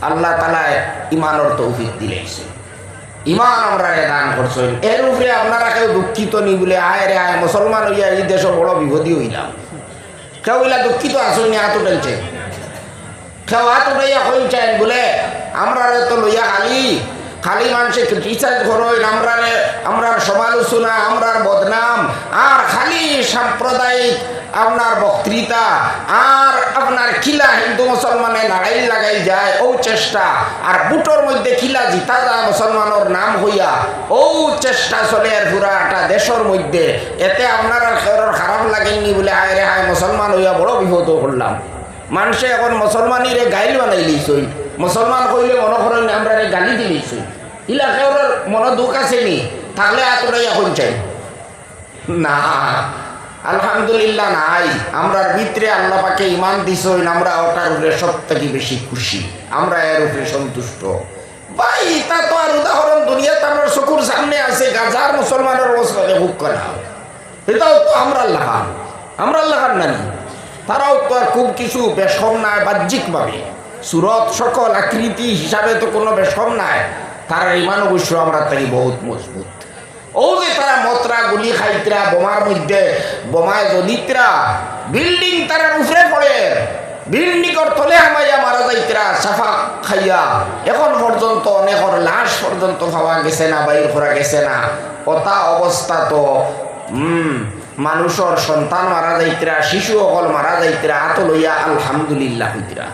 আল্লাহ তালায় ইমানর তৌফিক দিলেছে ইমান আমরা দান করছেন। এর উপরে আপনারা কেউ দুঃখিত নি বলে, আয় রে, আয়, মুসলমান হইয়া এই দেশ বড় বিপদী হইলাম। কেউ হইলা দুঃখিত আসুন হাত উঠাইছে? কেউ হাত উঠাইয়া কইছেন বলে, আমরা তো লইয়া খালি খালি মানুষে ক্রিটিসাইজ করেন আমরারে আমরার সমালোচনা, আমরার বদনাম, আর খালি সাম্প্রদায়িক আপনার বক্তৃতা আর আপনার খিলা হিন্দু মুসলমানে লড়াই লাগাই যায় ও চেষ্টা। আর বুটোর মধ্যে খিলা জিতা যায় মুসলমানের নাম হইয়া ও চেষ্টা চলে আর পুরাটা দেশের মধ্যে। এতে আপনার খারাপ লাগেনি বলে আয় রে হায়, মুসলমান হইয়া বড় বিপদ করলাম। মানুষে এখন মুসলমানিরে গাইল বানাই লিছই মুসলমান কইলে মনে করেন আমরা গালি দিলিছই ইলা কেউর মনে দুঃখ আছে নি? তাহলে এতটাই এখন চাই? না। আলহামদুলিল্লাহ নাই। আমরা ভিতরে আল্লাহ পাকে ইমান দিছই আমরা ওটার উপরে সব থেকে বেশি খুশি। আমরা এর উপরে সন্তুষ্ট। ভাই তা তো আর উদাহরণ দুনিয়াতে আমার চকুর সামনে আছে, গাজার মুসলমানের অবস্থা বুক করা। এটাও তো আমরা লাগান আমরা লাগান নানি তারাও তো আর খুব কিছু বেসম নাই বাহ্যিকভাবে। সুরত সকল আকৃতি হিসাবে তো কোনো বেসম নাই। তারা ইমান অবশ্য আমরা তাই বহুত মজবুত। ও যে তারা গুলি খাইতরা, বোমার মধ্যে। বোমায় জলিতরা বিল্ডিং তারা উপরে পড়ে। বিল্ডিংর তলে হামাইয়া মারা সাফা খাইয়া। এখন পর্যন্ত অনেকর লাশ পর্যন্ত পাওয়া গেছে না বাইর করা গেছে না। কথা অবস্থা তো মানুষের সন্তান মারা যাইতরা শিশু অকল মারা যাইতরা আত লইয়া আলহামদুলিল্লাহ হইতরা